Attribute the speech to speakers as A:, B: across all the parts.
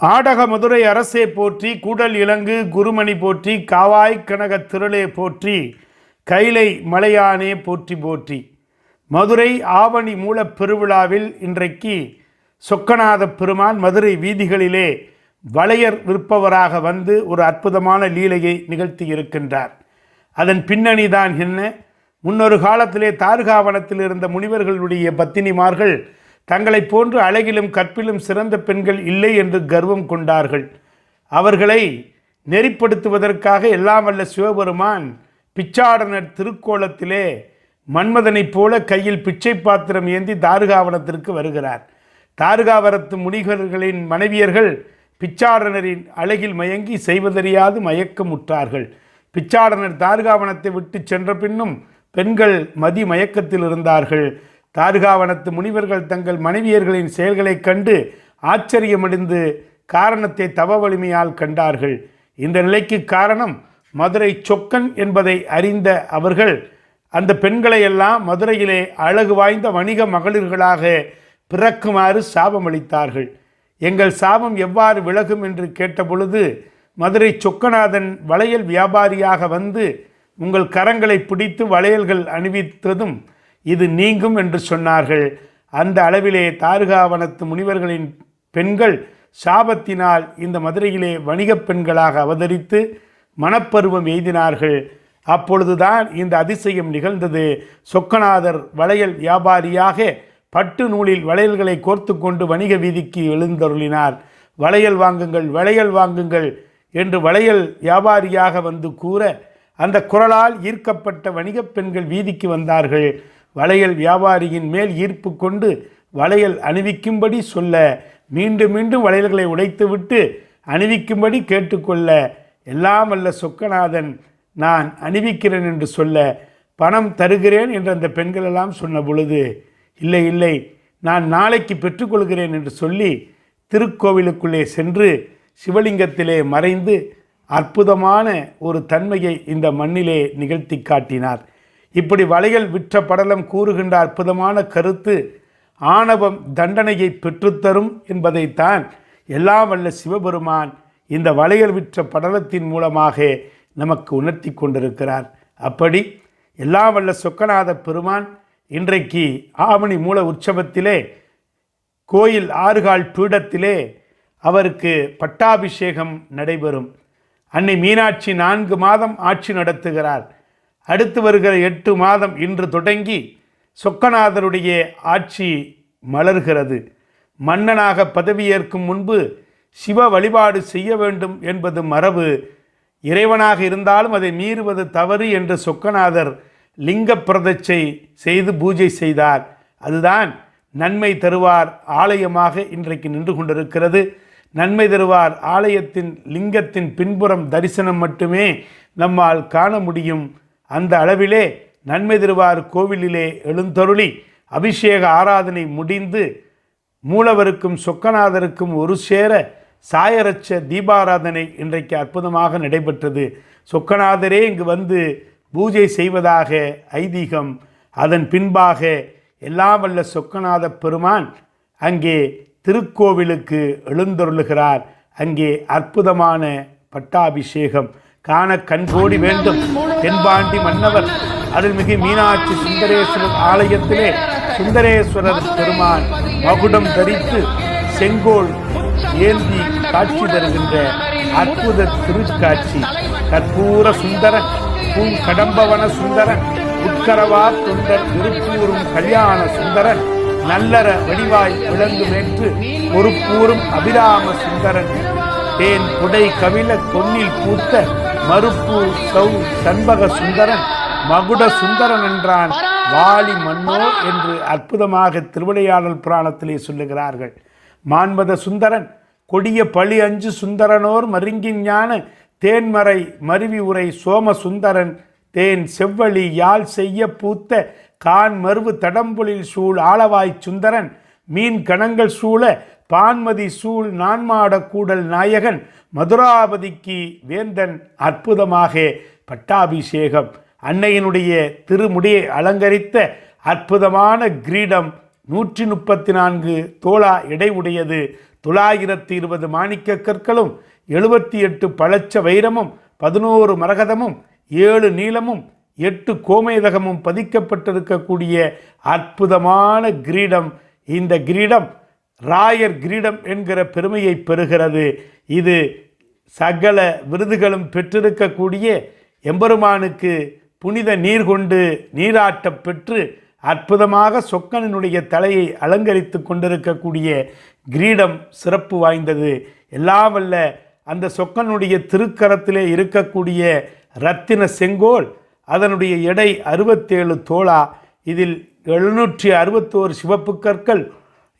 A: ஆடக மதுரை அரசே போற்றி கூடல் இலங்கு குருமணி போற்றி காவாய் கனக திரளே போற்றி கைலை மலையானே போற்றி போற்றி. மதுரை ஆவணி மூலப் பெருவிழாவில் இன்றைக்கு சொக்கநாத பெருமான் மதுரை வீதிகளிலே வளையர் விற்பவராக வந்து ஒரு அற்புதமான லீலையை நிகழ்த்தி இருக்கின்றார். அதன் பின்னணிதான் என்ன? முன்னொரு காலத்திலே தார்காவனத்தில் இருந்த முனிவர்களுடைய பத்தினிமார்கள் தங்களைப் போன்று அழகிலும் கற்பிலும் சிறந்த பெண்கள் இல்லை என்று கர்வம் கொண்டார்கள். அவர்களை நெறிப்படுத்துவதற்காக எல்லாம் வல்ல சிவபெருமான் பிச்சாடனர் திருக்கோலத்திலே மன்மதனைப் போல கையில் பிச்சை பாத்திரம் ஏந்தி தாருகாவனத்திற்கு வருகிறார். தாருகாவரத்து முனிகர்களின் மனைவியர்கள் பிச்சாடனரின் அழகில் மயங்கி செய்வதறியாது மயக்கமுற்றார்கள். பிச்சாடனர் தாருகாவனத்தை விட்டு சென்ற பின்னும் பெண்கள் மதி மயக்கத்தில் இருந்தார்கள் தாருகாவனத்து முனிவர்கள் தங்கள் மனைவியர்களின் செயல்களைக் கண்டு ஆச்சரியமடைந்து காரணத்தை தவ வலிமையால் கண்டார்கள். இந்த நிலைக்கு காரணம் மதுரை சொக்கன் என்பதை அறிந்த அவர்கள் அந்த பெண்களை எல்லாம் மதுரையிலே அழகு வாய்ந்த வணிக மகளிர்களாக பிறக்குமாறு சாபமளித்தார்கள். எங்கள் சாபம் எவ்வாறு விலகும் என்று கேட்டபொழுது மதுரை சொக்கநாதன் வளையல் வியாபாரியாக வந்து உங்கள் கரங்களை பிடித்து வளையல்கள் அணிவித்ததும் இது நீங்கும் என்று சொன்னார்கள். அந்த அளவிலே தாருகாவனத்து முனிவர்களின் பெண்கள் சாபத்தினால் இந்த மதுரையிலே வணிகப் பெண்களாக அவதரித்து மனப்பருவம் எய்தினார்கள். அப்பொழுதுதான் இந்த அதிசயம் நிகழ்ந்தது. சொக்கநாதர் வளையல் வியாபாரியாக பட்டு நூலில் வளையல்களை கோர்த்து கொண்டு வணிக வீதிக்கு எழுந்தருளினார். வளையல் வாங்குங்கள் வளையல் வாங்குங்கள் என்று வளையல் வியாபாரியாக வந்து கூற அந்த குரலால் ஈர்க்கப்பட்ட வணிகப் பெண்கள் வீதிக்கு வந்தார்கள். வளையல் வியாபாரியின் மேல் ஈர்ப்பு கொண்டு வளையல் அணிவிக்கும்படி சொல்ல மீண்டும் மீண்டும் வளையல்களை உடைத்துவிட்டு அணிவிக்கும்படி கேட்டுக்கொள்ள எல்லாம் வல்ல சொக்கநாதன் நான் அணிவிக்கிறேன் என்று சொல்ல பணம் தருகிறேன் என்று அந்த பெண்கள் எல்லாம் சொன்ன பொழுது இல்லை இல்லை நான் நாளைக்கு பெற்றுக்கொள்கிறேன் என்று சொல்லி திருக்கோவிலுக்குள்ளே சென்று சிவலிங்கத்திலே மறைந்து அற்புதமான ஒரு தன்மையை இந்த மண்ணிலே நிகழ்த்தி காட்டினார். இப்படி வளையல் விற்ற படலம் கூறுகின்ற அற்புதமான கருத்து ஆணவம் தண்டனையை பெற்றுத்தரும் என்பதைத்தான் எல்லாம் வல்ல சிவபெருமான் இந்த வளையல் விற்ற படலத்தின் மூலமாக நமக்கு உணர்த்தி கொண்டிருக்கிறார். அப்படி எல்லாம் வல்ல சொக்கநாத பெருமான் இன்றைக்கு ஆவணி மூல உற்சவத்திலே கோயில் ஆறுகால் பீடத்திலே அவருக்கு பட்டாபிஷேகம் நடைபெறும். அன்னை மீனாட்சி நான்கு மாதம் ஆட்சி நடத்துகிறார். அடுத்து வருகிற எட்டு மாதம் இன்று தொடங்கி சொக்கநாதருடைய ஆட்சி மலர்கிறது. மன்னனாக பதவியேற்கும் முன்பு சிவ வழிபாடு செய்ய வேண்டும் என்பது மரபு. இறைவனாக இருந்தாலும் அதை மீறுவது தவறு என்று சொக்கநாதர் லிங்க பிரதட்சை செய்து பூஜை செய்தார். அதுதான் நன்மை தருவார் ஆலயமாக இன்றைக்கு நின்று கொண்டிருக்கிறது. நன்மை தருவார் ஆலயத்தின் லிங்கத்தின் பின்புறம் தரிசனம் மட்டுமே நம்மால் காண முடியும். அந்த அளவிலே நன்மை திருவார் கோவிலிலே எழுந்தருளி. அபிஷேக ஆராதனை முடிந்து மூலவருக்கும் சொக்கநாதருக்கும் ஒரு சேர சாயரட்ச தீபாராதனை இன்றைக்கு அற்புதமாக நடைபெற்றது. சொக்கநாதரே இங்கு வந்து பூஜை செய்வதாக ஐதீகம். அதன் பின்பாக எல்லாம் வல்ல சொக்கநாத பெருமான் அங்கே திருக்கோவிலுக்கு எழுந்தருளுகிறார். அங்கே அற்புதமான பட்டாபிஷேகம். காண கண்கோடி வேண்டும். தென்பாண்டி மன்னவர் அருள்மிகு மீனாட்சி சுந்தரேஸ்வரர் ஆலயத்திலே சுந்தரேஸ்வரர் பெருமான் மகுடம் தரித்து செங்கோல் ஏந்தி காட்சி தருகின்ற அற்புத திருக்காட்சி. கற்பூர சுந்தரன் பூங் கடம்பவன சுந்தரன் உட்கரவா தொண்டர் திருப்பூரும் கல்யாண சுந்தரன் நல்லற வடிவாய் விளங்குமேற்று பொறுப்பூரும் அபிராம சுந்தரன். தேன் புடை கவில பொன்னில் பூத்த மறுப்பு சௌ சண்பக சுந்தரன் மகுட சுந்தரன் என்றான். வாலி மன்னோ என்று அற்புதமாக திருவிளையாடல் புராணத்திலே சொல்லுகிறார்கள். மான்மத சுந்தரன் கொடிய பழி அஞ்சு சுந்தரனோர் மருங்கின் ஞான தேன்மறை மருவி உரை சோம சுந்தரன் தேன் செவ்வழி யாழ் செய்ய பூத்த கான் மருவு தடம்புலில் சூழ் ஆளவாய் சுந்தரன் மீன் கணங்கள் சூழ பான்மதி சூழ் நான்மாட கூடல் நாயகன் மதுராபதிக்கு வேந்தன் அற்புதமாக பட்டாபிஷேகம். அன்னையினுடைய திருமுடியை அலங்கரித்த அற்புதமான கிரீடம் நூற்றி முப்பத்தி நான்கு தோளா எடை உடையது தொள்ளாயிரத்தி இருபது மாணிக்க கற்களும் எழுபத்தி எட்டு பழச்ச வைரமும் பதினோரு மரகதமும் ஏழு நீளமும் எட்டு கோமேதகமும் பதிக்கப்பட்டிருக்கக்கூடிய அற்புதமான கிரீடம். இந்த கிரீடம் ராயர் கிரீடம் என்கிற பெருமையை பெறுகிறது. இது சகல விருதுகளும் பெற்றிருக்கக்கூடிய எம்பெருமானுக்கு புனித நீர் கொண்டு நீராட்டப் பெற்று அற்புதமாக சொக்கனினுடைய தலையை அலங்கரித்து கொண்டிருக்கக்கூடிய கிரீடம் சிறப்பு வாய்ந்தது. எல்லாம் வல்ல அந்த சொக்கனுடைய திருக்கரத்திலே இருக்கக்கூடிய ரத்தின செங்கோல் அதனுடைய எடை அறுபத்தேழு தோளா இதில் எழுநூற்றி அறுபத்தோரு சிவப்பு கற்கள்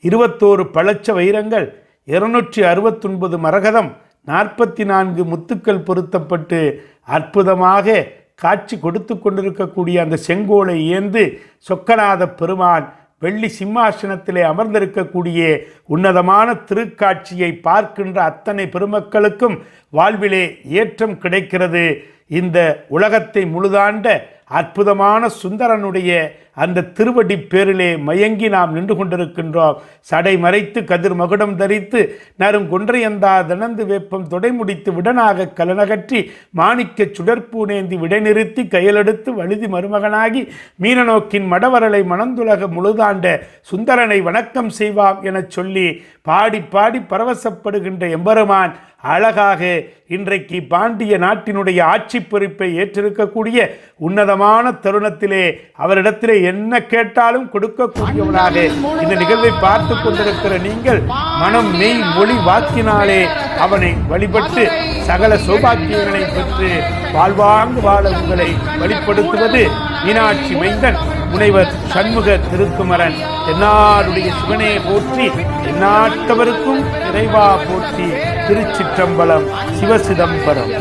A: இருபத்தோரு பழச்ச வைரங்கள் இருநூற்றி அறுபத்தொன்பது மரகதம் நாற்பத்தி நான்கு முத்துக்கள் பொருத்தப்பட்டு அற்புதமாக காட்சி கொடுத்து கொண்டிருக்கக்கூடிய அந்த செங்கோலை ஏந்து சொக்கநாத பெருமான் வெள்ளி சிம்மாசனத்திலே அமர்ந்திருக்கக்கூடிய உன்னதமான திருக்காட்சியை பார்க்கின்ற அத்தனை பெருமக்களுக்கும் வாழ்விலே ஏற்றம் கிடைக்கிறது. இந்த உலகத்தை முழுதாண்ட அற்புதமான சுந்தரனுடைய அந்த திருவடி பேரிலே மயங்கி நாம் நின்று கொண்டிருக்கின்றோம். சடை மறைத்து கதிர் மகுடம் தரித்து நறுங்கொன்றையந்தா தினந்து வேப்பம் தொடை முடித்து விடனாக கலனகற்றி மாணிக்க சுடற்பூனேந்தி விடைநிறுத்தி கையிலெடுத்து வழுதி மருமகனாகி மீனநோக்கின் மடவரலை மணந்துலக முழுதாண்ட சுந்தரனை வணக்கம் செய்வாம் எனச் சொல்லி பாடி பாடி பரவசப்படுகின்ற எம்பெருமான் அழகாக இன்றைக்கு பாண்டிய நாட்டினுடைய ஆட்சி பொறுப்பை ஏற்றிருக்கக்கூடிய உன்னதமான தருணத்திலே அவரிடத்திலே என்ன கேட்டாலும் கொடுக்கக்கூடியவனாக இந்த நிகழ்வை பார்த்து கொண்டிருக்கிற நீங்கள் மனம் மெய் மொழி வாக்கினாலே அவனை வழிபட்டு சகல சௌபாக்கியங்களை பெற்று வாழ்வாங்கு வாழ உங்களை வழிப்படுத்துவது மீனாட்சி மைந்தன் முனைவர் சண்முக திருக்குமரன். தென்னாருடைய சிவனே போற்றி தென்னாட்டவருக்கும் இறைவா போற்றி திருச்சிற்றம்பலம் சிவசிதம்பரம்.